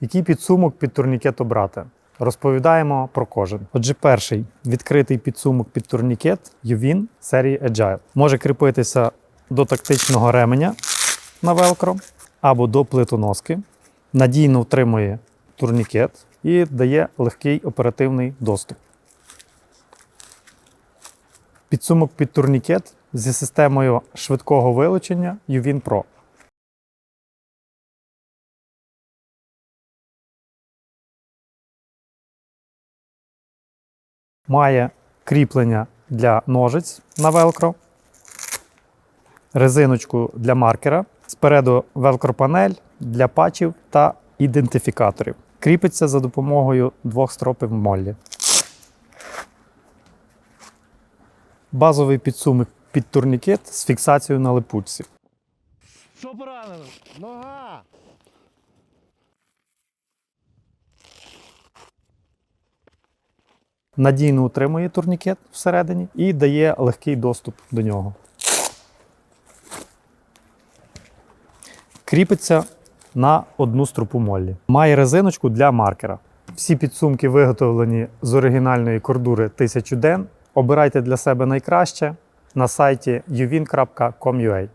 Який підсумок під турнікет обрати? Розповідаємо про кожен. Отже, перший відкритий підсумок під турнікет Ювін серії Agile. Може кріпитися до тактичного ременя на велкро або до плитоноски. Надійно втримує турнікет і дає легкий оперативний доступ. Підсумок під турнікет зі системою швидкого вилучення Ювін Pro. Має кріплення для ножиць на велкро, резиночку для маркера, спереду велкро-панель для патчів та ідентифікаторів. Кріпиться за допомогою двох стропів моллі. Базовий підсумок під турнікет з фіксацією на липучці. Що поранено? Нога! Надійно утримує турнікет всередині і дає легкий доступ до нього. Кріпиться на одну струпу моллі. Має резиночку для маркера. Всі підсумки виготовлені з оригінальної кордури 1000 ден. Обирайте для себе найкраще на сайті uvin.com.ua.